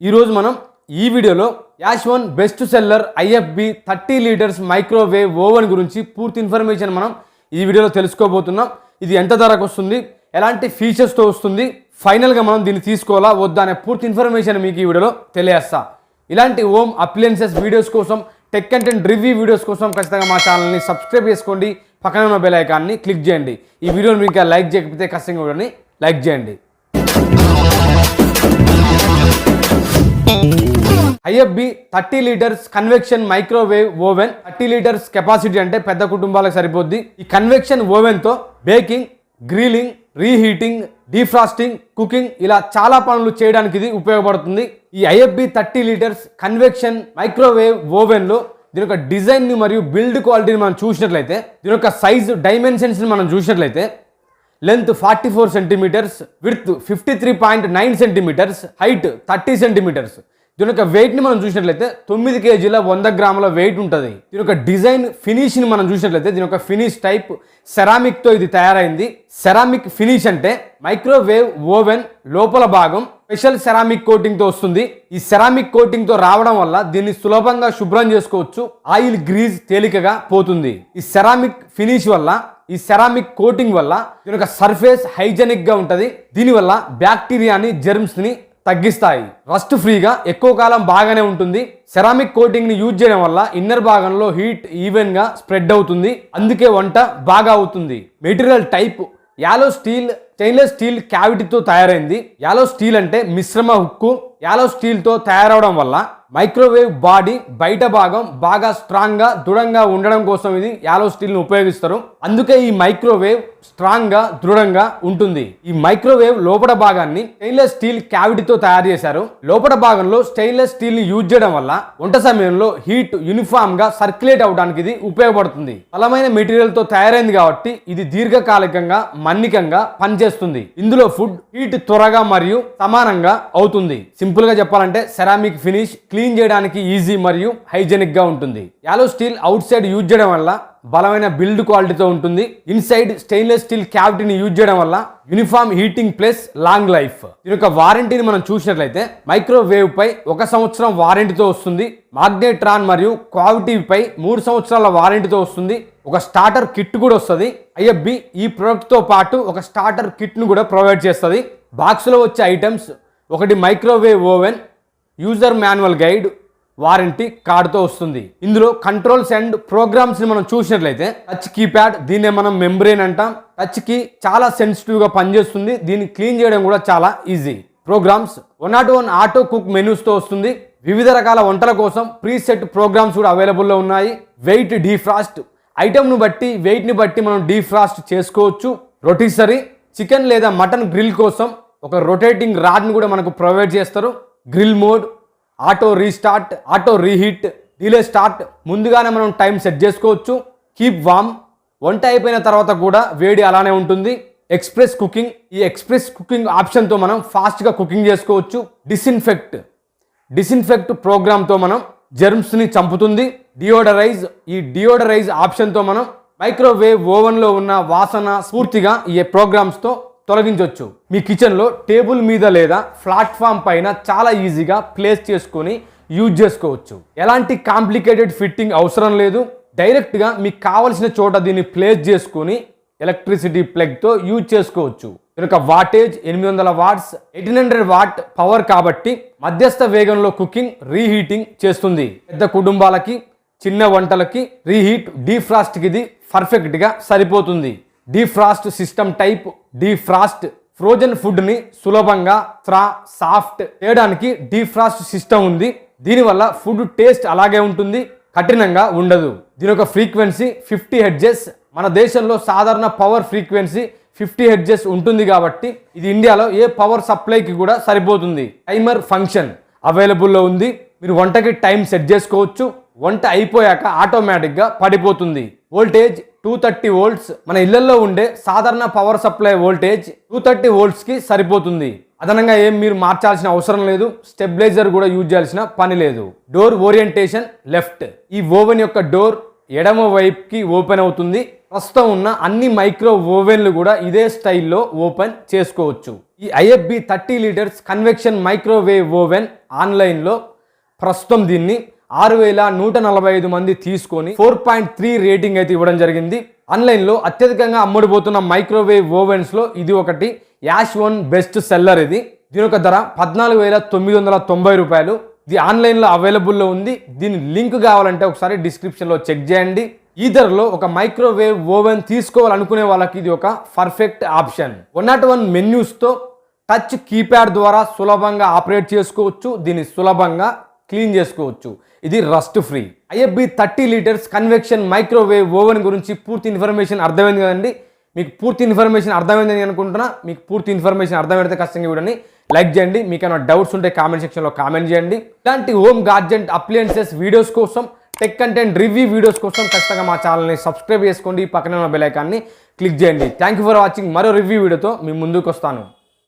ఈరోజు మనం ఈ వీడియోలో ash one best seller IFB thirty litres microwave oven గురించి పూర్తి ఇన్ఫర్మేషన్ మనం ఈ వీడియోలో తెలుసుకోబోతున్నాం. ఇది ఎంత ధరకు వస్తుంది? ఎలాంటి ఫీచర్స్తో వస్తుంది? ఫైనల్గా మనం దీన్ని తీసుకోవాలా? వద్దా అనే పూర్తి ఇన్ఫర్మేషన్ మీకు ఈ వీడియోలో తెలియజేస్తా. ఇలాంటి హోమ్ అప్లయన్సెస్ వీడియోస్ కోసం టెక్ కంటెంట్ రివ్యూ వీడియోస్ కోసం ఖచ్చితంగా మా ఛానల్ని సబ్స్క్రైబ్ చేసుకోండి. పక్కన ఉన్న బెల్ ఐకాన్ని క్లిక్ చేయండి. ఈ వీడియోని మీకు లైక్ చేయకపోతే ఖచ్చితంగా వీడియోని లైక్ చేయండి. IFB thirty litres convection microwave oven. Thirty litres capacity అంటే పెద్ద కుటుంబాలకు సరిపోద్ది. ఈ convection ఓవెన్తో baking grilling reheating defrosting cooking ఇలా చాలా పనులు చేయడానికి ఇది ఉపయోగపడుతుంది. ఈ IFB thirty litres convection microwave ఓవెన్లో దీని యొక్క డిజైన్ని మరియు బిల్డ్ క్వాలిటీని మనం చూసినట్లయితే దీని యొక్క సైజు డైమెన్షన్స్ని మనం చూసినట్లయితే length forty four centimetres width fifty three point nine centimetres height thirty centimetres. దీని యొక్క వెయిట్ని మనం చూసినట్లయితే తొమ్మిది కేజీల వంద గ్రాముల వెయిట్ ఉంటుంది. దీని యొక్క డిజైన్ ఫినిష్ని మనం చూసినట్లయితే దీని యొక్క ఫినిష్ టైప్ సెరామిక్తో ఇది తయారైంది. సెరామిక్ ఫినిష్ అంటే మైక్రోవేవ్ ఓవెన్ లోపల భాగం స్పెషల్ సెరామిక్ కోటింగ్తో వస్తుంది. ఈ సెరామిక్ కోటింగ్తో రావడం వల్ల దీన్ని సులభంగా శుభ్రం చేసుకోవచ్చు. ఆయిల్ గ్రీజ్ తేలికగా పోతుంది. ఈ సెరామిక్ ఫినిష్ వల్ల ఈ సెరామిక్ కోటింగ్ వల్ల దీని యొక్క సర్ఫేస్ హైజెనిక్గా ఉంటుంది. దీనివల్ల బ్యాక్టీరియాని జెర్మ్స్ని తగ్గిస్తాయి. రస్ట్ ఫ్రీగా ఎక్కువ కాలం బాగానే ఉంటుంది. సెరామిక్ కోటింగ్ని యూజ్ చేయడం వల్ల ఇన్నర్ భాగంలో హీట్ ఈవెన్గా స్ప్రెడ్ అవుతుంది. అందుకే వంట బాగా అవుతుంది. Material type alloy steel stainless steel క్యావిటీతో తయారైంది. యాలో స్టీల్ అంటే మిశ్రమ హుక్కు. యాలో స్టీల్తో తయారవడం వల్ల మైక్రోవేవ్ బాడీ బయట భాగం బాగా స్ట్రాంగ్గా దృఢంగా ఉండడం కోసం ఇది యాలో స్టీల్ను ఉపయోగిస్తారు. అందుకే ఈ మైక్రోవేవ్ స్ట్రాంగ్గా దృఢంగా ఉంటుంది. ఈ మైక్రోవేవ్ లోపల భాగాన్ని స్టెయిన్లెస్ స్టీల్ క్యావిటీతో తయారు చేశారు. లోపల భాగంలో స్టెయిన్లెస్ స్టీల్ని యూజ్ చేయడం వల్ల వంట సమయంలో హీట్ యూనిఫామ్గా సర్క్యులేట్ అవడానికి ఇది ఉపయోగపడుతుంది. బలమైన మెటీరియల్తో తయారైంది కాబట్టి ఇది దీర్ఘకాలికంగా మన్నికంగా పనిచేస్తుంది. ఇందులో ఫుడ్ హీట్ త్వరగా మరియు సమానంగా అవుతుంది. సింపుల్గా చెప్పాలంటే సెరామిక్ ఫినిష్ క్లీన్ చేయడానికి ఈజీ మరియు హైజెనిక్గా ఉంటుంది. Alloy steel outside use చేయడం వల్ల బలమైన బిల్డ్ క్వాలిటీతో ఉంటుంది. ఇన్సైడ్ స్టెయిన్లెస్ స్టీల్ క్యావిటీని యూజ్ చేయడం వల్ల uniform heating plus long life. దీని యొక్క వారంటీని మనం చూసినట్లయితే మైక్రోవేవ్ పై ఒక సంవత్సరం వారంటీతో వస్తుంది. మాగ్నెట్రాన్ మరియు క్వాలిటీ పై మూడు సంవత్సరాల వారంటీతో వస్తుంది. ఒక స్టార్టర్ కిట్ కూడా వస్తుంది. ఐఎఫ్బి ఈ ప్రోడక్ట్తో పాటు ఒక స్టార్టర్ కిట్ను కూడా ప్రొవైడ్ చేస్తుంది. బాక్స్లో వచ్చే ఐటమ్స్ ఒకటి microwave oven user manual guide warranty కార్డుతో వస్తుంది. ఇందులో కంట్రోల్స్ అండ్ ప్రోగ్రామ్స్ని మనం చూసినట్లయితే టచ్ కీప్యాడ్ దీన్నే మనం మెంబ్రెయిన్ అంటాం. టచ్కి చాలా సెన్సిటివ్గా పనిచేస్తుంది. దీన్ని క్లీన్ చేయడం కూడా చాలా easy programmes one not one auto cook మెనూస్తో వస్తుంది. వివిధ రకాల వంటల కోసం ప్రీ సెట్ ప్రోగ్రామ్స్ కూడా అవైలబుల్లో ఉన్నాయి. వెయిట్ డీఫ్రాస్ట్ ఐటమ్ను బట్టి వెయిట్ని బట్టి మనం డీఫ్రాస్ట్ చేసుకోవచ్చు. రొటీసరీ చికెన్ లేదా మటన్ గ్రిల్ కోసం ఒక రొటేటింగ్ రాడ్ని కూడా మనకు ప్రొవైడ్ చేస్తారు. Grill mode auto restart auto reheat delay start ముందుగానే మనం టైం సెట్ చేసుకోవచ్చు. Keep warm. వంట అయిపోయిన తర్వాత కూడా వేడి అలానే ఉంటుంది. ఎక్స్ప్రెస్ కుకింగ్ ఈ ఎక్స్ప్రెస్ కుకింగ్ ఆప్షన్తో మనం ఫాస్ట్గా కుకింగ్ చేసుకోవచ్చు. డిస్ఇన్ఫెక్ట్. డిస్ఇన్ఫెక్ట్ ప్రోగ్రామ్తో మనం జెర్మ్స్ని చంపుతుంది. డియోడరైజ్ ఈ డియోడరైజ్ ఆప్షన్తో మనం మైక్రోవేవ్ ఓవెన్లో ఉన్న వాసన పూర్తిగా ఈ ప్రోగ్రామ్స్తో తొలగించవచ్చు మీ కిచెన్లో టేబుల్ మీద లేదా ప్లాట్ఫామ్ పైన చాలా ఈజీగా ప్లేస్ చేసుకొని యూజ్ చేసుకోవచ్చు. ఎలాంటి కాంప్లికేటెడ్ ఫిట్టింగ్ అవసరం లేదు. డైరెక్ట్గా మీకు కావలసిన చోట దీన్ని ప్లేస్ చేసుకుని ఎలక్ట్రిసిటీ ప్లగ్తో యూజ్ చేసుకోవచ్చు. కనుక వాటేజ్ ఎనిమిది వందల watts eighteen hundred watt power కాబట్టి మధ్యస్థ వేగంలో కుకింగ్ రీహీటింగ్ చేస్తుంది. పెద్ద కుటుంబాలకి చిన్న వంటలకి రీహీట్ డీఫ్రాస్ట్కి ఇది పర్ఫెక్ట్గా సరిపోతుంది. Defrost system type defrost frozen ఫుడ్ని సులభంగా త్రా సాఫ్ట్ చేయడానికి డీఫ్రాస్ట్ సిస్టమ్ ఉంది. దీనివల్ల ఫుడ్ టేస్ట్ అలాగే ఉంటుంది కఠినంగా ఉండదు. దీని యొక్క ఫ్రీక్వెన్సీ ఫిఫ్టీ హెడ్జెస్ మన దేశంలో సాధారణ పవర్ ఫ్రీక్వెన్సీ ఫిఫ్టీ హెడ్జెస్ ఉంటుంది కాబట్టి ఇది ఇండియాలో ఏ పవర్ సప్లైకి కూడా సరిపోతుంది. టైమర్ ఫంక్షన్ అవైలబుల్లో ఉంది. మీరు వంటకి టైం సెట్ చేసుకోవచ్చు. వంట అయిపోయాక ఆటోమేటిక్గా పడిపోతుంది. వోల్టేజ్ టూ థర్టీ వోల్ట్స్ మన ఇళ్ళలో ఉండే సాధారణ power supply voltage two thirty వోల్ట్స్కి సరిపోతుంది. అదనంగా ఏం మీరు మార్చాల్సిన అవసరం లేదు. స్టెబిలైజర్ కూడా యూజ్ చేయాల్సిన పని లేదు. డోర్ ఓరియంటేషన్ లెఫ్ట్ ఈ ఓవెన్ యొక్క డోర్ ఎడమ వైపుకి ఓపెన్ అవుతుంది. ప్రస్తుతం ఉన్న అన్ని మైక్రో ఓవెన్లు కూడా ఇదే స్టైల్లో ఓపెన్ చేసుకోవచ్చు. ఈ IFB thirty litres convection microwave oven ఆన్లైన్లో ప్రస్తుతం దీన్ని ఆరు వేల నూట నలభై ఐదు మంది తీసుకొని ఫోర్ పాయింట్ త్రీ రేటింగ్ అయితే ఇవ్వడం జరిగింది. ఆన్లైన్లో అత్యధికంగా అమ్ముడుపోతున్న మైక్రోవేవ్ ఓవెన్స్లో ఇది ఒకటి. యాష్ వన్ బెస్ట్ సెల్లర్ ఇది. దీని యొక్క ధర పద్నాలుగు వేల తొమ్మిది వందల తొంభై రూపాయలు. ఇది ఆన్లైన్లో అవైలబుల్లో ఉంది. దీని లింక్ కావాలంటే ఒకసారి డిస్క్రిప్షన్లో చెక్ చేయండి. ఈ ధరలో ఒక మైక్రోవేవ్ ఓవెన్ తీసుకోవాలనుకునే వాళ్ళకి ఇది ఒక perfect option. One not one మెన్యూస్తో touch keypad ద్వారా సులభంగా ఆపరేట్ చేసుకోవచ్చు. దీన్ని సులభంగా క్లీన్ చేసుకోవచ్చు. ఇది rust free. IFB thirty litres convection microwave oven గురించి పూర్తి ఇన్ఫర్మేషన్ అర్థమైంది కదండి. మీకు పూర్తి ఇన్ఫర్మేషన్ అర్థమైందని అనుకుంటున్నా. మీకు పూర్తి ఇన్ఫర్మేషన్ అర్థమైతే ఖచ్చితంగా చూడండి. లైక్ చేయండి. మీకు ఏమైనా డౌట్స్ ఉంటే కామెంట్ సెక్షన్లో కామెంట్ చేయండి. ఇలాంటి హోమ్ గార్జెంట్ అప్లయన్సెస్ వీడియోస్ కోసం టెక్ కంటెంట్ రివ్యూ వీడియోస్ కోసం ఖచ్చితంగా మా ఛానల్ని సబ్స్క్రైబ్ చేసుకోండి. పక్కన ఉన్న బెల్ ఐకాన్ని క్లిక్ చేయండి. థ్యాంక్ యూ ఫర్ వాచింగ్ మరో రివ్యూ వీడియోతో మీ ముందుకు వస్తాను